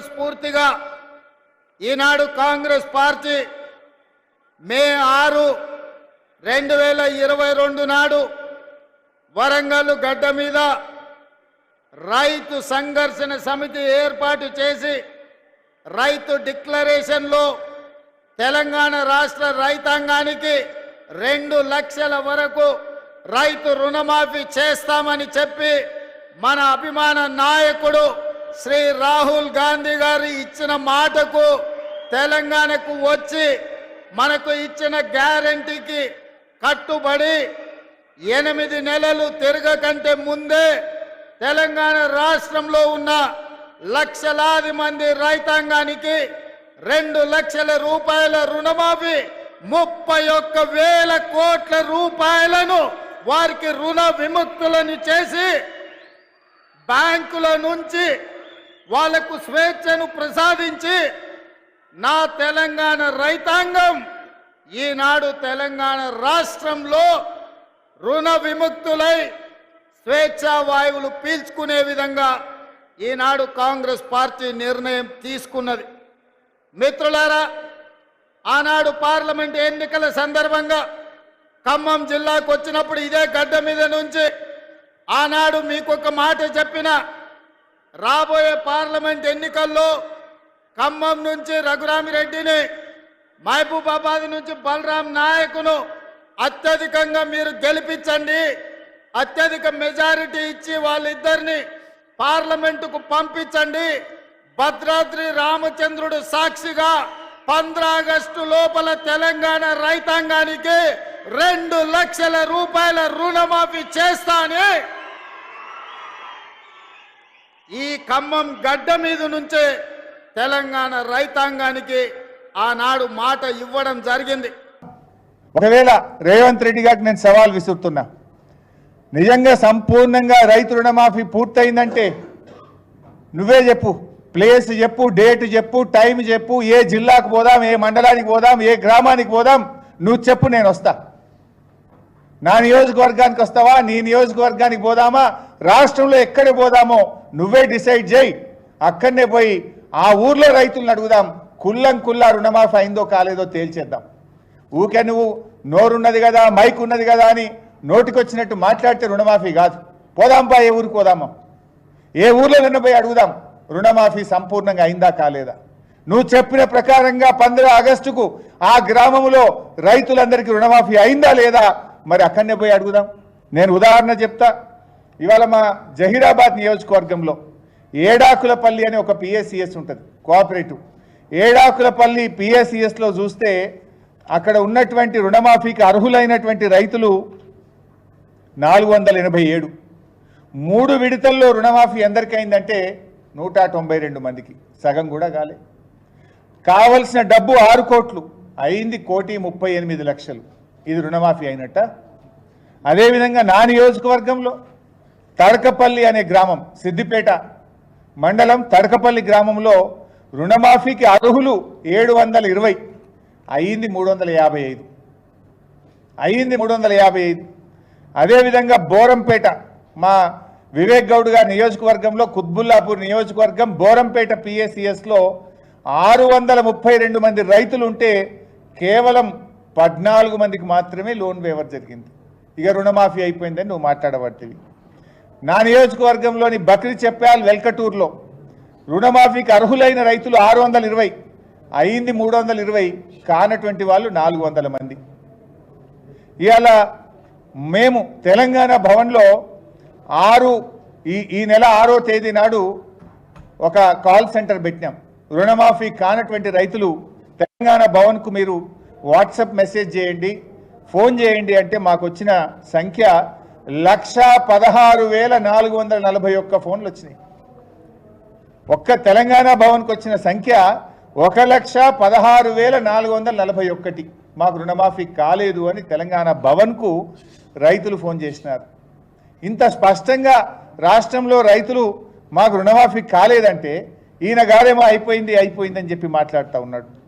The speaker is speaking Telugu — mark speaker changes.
Speaker 1: స్ఫూర్తిగా ఈనాడు కాంగ్రెస్ పార్టీ మే ఆరు రెండు వేల ఇరవై రెండు నాడు వరంగల్ గడ్డ మీద రైతు సంఘర్షణ సమితి ఏర్పాటు చేసి రైతు డిక్లరేషన్లో తెలంగాణ రాష్ట్ర రైతాంగానికి రెండు లక్షల వరకు రైతు రుణమాఫీ చేస్తామని చెప్పి మన అభిమాన నాయకుడు శ్రీ రాహుల్ గాంధీ గారు ఇచ్చిన మాటకు తెలంగాణకు వచ్చి మనకు ఇచ్చిన గ్యారంటీకి కట్టుబడి ఎనిమిది నెలలు తిరగకంటే ముందే తెలంగాణ రాష్ట్రంలో ఉన్న లక్షలాది మంది రైతాంగానికి రెండు లక్షల రూపాయల రుణమాఫీ ముప్పై ఒక్క వేల కోట్ల రూపాయలను వారికి రుణ విముక్తులను చేసి బ్యాంకుల నుంచి వాళ్ళకు స్వేచ్ఛను ప్రసాదించి నా తెలంగాణ రైతాంగం ఈనాడు తెలంగాణ రాష్ట్రంలో రుణ విముక్తులై స్వేచ్ఛా వాయువులు పీల్చుకునే విధంగా ఈనాడు కాంగ్రెస్ పార్టీ నిర్ణయం తీసుకున్నది. మిత్రులారా ఆనాడు పార్లమెంట్ ఎన్నికల సందర్భంగా ఖమ్మం జిల్లాకు వచ్చినప్పుడు ఇదే గడ్డ మీద నుంచి ఆనాడు మీకు ఒక మాట చెప్పిన రాబోయే పార్లమెంట్ ఎన్నికల్లో ఖమ్మం నుంచి రఘురామిరెడ్డిని మహబూబాబాద్ నుంచి బలరాం నాయకును అత్యధికంగా మీరు గెలిపించండి. అత్యధిక మెజారిటీ ఇచ్చి వాళ్ళిద్దరిని పార్లమెంటుకు పంపించండి. భద్రాద్రి రామచంద్రుడు సాక్షిగా పంద్ర ఆగస్టు లోపల తెలంగాణ రైతాంగానికి రెండు లక్షల రూపాయల రుణమాఫీ చేస్తానే ఈ ఖమ్మం గడ్డ మీద నుంచే తెలంగాణ రైతాంగానికి ఆనాడు మాట ఇవ్వడం జరిగింది.
Speaker 2: ఒకవేళ రేవంత్ రెడ్డి గారికి నేను సవాల్ విసురుతున్నా నిజంగా సంపూర్ణంగా రైతు రుణమాఫీ పూర్తయిందంటే నువ్వే చెప్పు ప్లేస్ చెప్పు డేట్ చెప్పు టైం చెప్పు ఏ జిల్లాకు పోదాం ఏ మండలానికి పోదాం ఏ గ్రామానికి పోదాం నువ్వు చెప్పు నేను వస్తా. నా నియోజకవర్గానికి వస్తావా? నీ నియోజకవర్గానికి పోదామా? రాష్ట్రంలో ఎక్కడ పోదామో నువ్వే డిసైడ్ చేయి. అక్కడనే పోయి ఆ ఊర్లో రైతులను అడుగుదాం. కుల్లం కుల్లా రుణమాఫీ అయిందో కాలేదో తేల్చేద్దాం. ఊకే నువ్వు నోరున్నది కదా మైక్ ఉన్నది కదా అని నోటికొచ్చినట్టు మాట్లాడితే రుణమాఫీ కాదు. పోదాంపా ఏ ఊరికి పోదామా. ఏ ఊర్లో నిన్న పోయి అడుగుదాం. రుణమాఫీ సంపూర్ణంగా అయిందా కాలేదా? నువ్వు చెప్పిన ప్రకారంగా పంద్ర ఆగస్టుకు ఆ గ్రామంలో రైతులందరికీ రుణమాఫీ అయిందా లేదా? మరి అక్కడనే పోయి అడుగుదాం. నేను ఉదాహరణ చెప్తా. ఇవాళ మా జహీరాబాద్ నియోజకవర్గంలో ఏడాకులపల్లి అని ఒక పిఎస్సిఎస్ ఉంటుంది కోఆపరేటివ్. ఏడాకులపల్లి పిఎస్సిఎస్లో చూస్తే అక్కడ ఉన్నటువంటి రుణమాఫీకి అర్హులైనటువంటి రైతులు నాలుగు వందల ఎనభై ఏడు. మూడు విడతల్లో రుణమాఫీ ఎందరికైందంటే నూట తొంభై రెండు మందికి. సగం కూడా కాలే. కావలసిన డబ్బు ఆరు కోట్లు. అయింది కోటి ముప్పై ఎనిమిది లక్షలు. ఇది రుణమాఫీ అయినట్ట. అదేవిధంగా నా నియోజకవర్గంలో తడకపల్లి అనే గ్రామం సిద్దిపేట మండలం తడకపల్లి గ్రామంలో రుణమాఫీకి అర్హులు ఏడు వందల ఇరవై అయ్యింది మూడు వందల యాభై ఐదు. అయ్యింది మూడు వందల యాభై ఐదు. అదేవిధంగా బోరంపేట మా వివేక్ గౌడ్ గారి నియోజకవర్గంలో కుత్బుల్లాపూర్ నియోజకవర్గం బోరంపేట పిఎస్సిఎస్లో ఆరు వందల ముప్పై రెండు మంది రైతులు ఉంటే కేవలం పద్నాలుగు మందికి మాత్రమే లోన్ వేవర్ జరిగింది. ఇక రుణమాఫీ అయిపోయిందని నువ్వు మాట్లాడబట్టివి. నా నియోజకవర్గంలోని బక్రీ చెప్పాల్ వెల్కటూరులో రుణమాఫీకి అర్హులైన రైతులు ఆరు వందల ఇరవై అయింది మూడు వందల ఇరవై కానటువంటి వాళ్ళు నాలుగు వందల మంది. ఇవాళ మేము తెలంగాణ భవన్లో ఆరు ఈ ఈ నెల ఆరో తేదీ నాడు ఒక కాల్ సెంటర్ పెట్టినాం. రుణమాఫీ కానటువంటి రైతులు తెలంగాణ భవన్కు మీరు వాట్సాప్ మెసేజ్ చేయండి ఫోన్ చేయండి అంటే మాకు వచ్చిన సంఖ్య లక్ష పదహారు వేల నాలుగు వందల నలభై ఒక్క ఫోన్లు వచ్చినాయి. ఒక్క తెలంగాణ భవన్కి వచ్చిన సంఖ్య ఒక లక్ష పదహారు వేల నాలుగు వందల నలభై ఒక్కటి. మాకు రుణమాఫీ కాలేదు అని తెలంగాణ భవన్కు రైతులు ఫోన్ చేసినారు. ఇంత స్పష్టంగా రాష్ట్రంలో రైతులు మాకు రుణమాఫీ కాలేదంటే ఈయన గారేమో అయిపోయింది అయిపోయిందని చెప్పి మాట్లాడుతూ ఉన్నాడు.